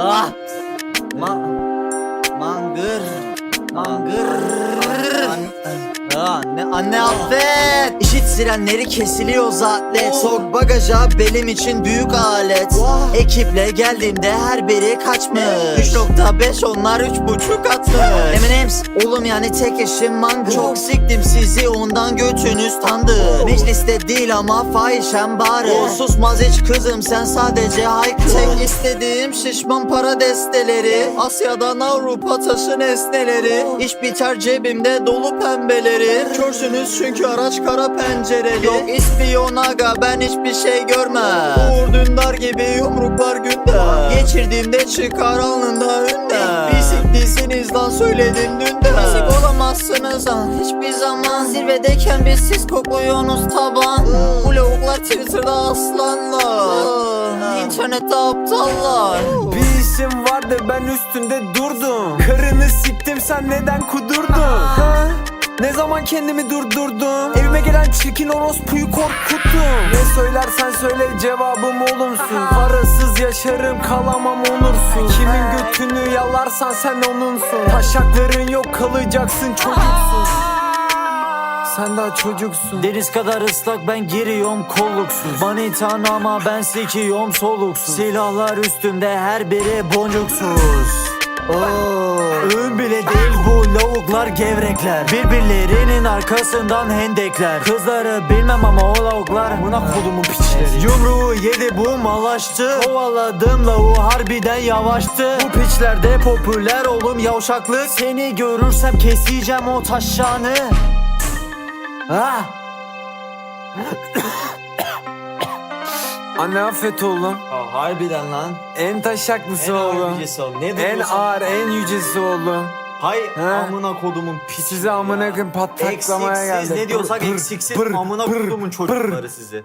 Ah! Ma mangır. Mangır. Ah, ne anne affet. İşit sirenleri kesiliyor zaten. Sok bagaja belim için büyük alet. Ekiple geldiğimde her biri kaçmış. 3.5 onlar 3.5 atmış. Eminems oğlum yani tek eşim mangır. Çok siktim sizi ondan götünüz tandı. Mecliste değil ama fahişem bari. O susmaz hiç kızım sen sadece haykır. Tek istediğim şişman para desteleri. Asya'dan Avrupa taşı nesneleri. İş biter cebimde dolu pembeleri. Körsünüz çünkü araç kara pencereli. Yok ispiyon aga ben hiçbir şey görmem. Uğur Dündar gibi yumruklar günde. Geçirdiğimde çıkar alnında ünlem. Bir siktiyseniz lan söyledim dün de. Eksik olamazsınız lan hiçbir zaman. Zirvedeyken biz siz kokluyorsunuz taban. Bu lavuklar Twitter'da aslanlar. İnternette aptallar. Bir isim vardı ben üstünde durdum Karını siktim sen neden kudurdun? Ne zaman kendimi durdurdum? Evime gelen çirkin orospuyu korkuttum. Ne söylersen söyle cevabım olumsuz Parasız yaşarım kalamam onursun Kimin götünü yalarsan sen onunsun. Taşakların yok kalacaksın çocuksun. Sen daha çocuksun. Deniz kadar ıslak ben giriyorum kolluksuz Manitan ama ben sikiyorum soluksuz. Silahlar üstümde her biri boncuksuz Öğün bile değil bu lavuklar gevrekler. Birbirlerinin arkasından hendekler. Kızları bilmem ama o lavuklar Buna kolumun piçleri. Yumruğu yedi bu malaştı Kovaladım lavuğu harbiden yavaştı. Bu piçlerde popüler oğlum yavşaklık. Seni görürsem keseceğim o taşağını Ah! Anne affet oğlum Aa, harbiden lan. En taşaklısı En oğlum yücesi ol. Ne En ağır en yücesi oğlum Hay He. amına kodumun piç. Size amına koyayım pataklamaya Eksiksiz geldi ne diyorsak Pır, eksiksiz pır, amına pır, kodumun pır. çocukları sizi.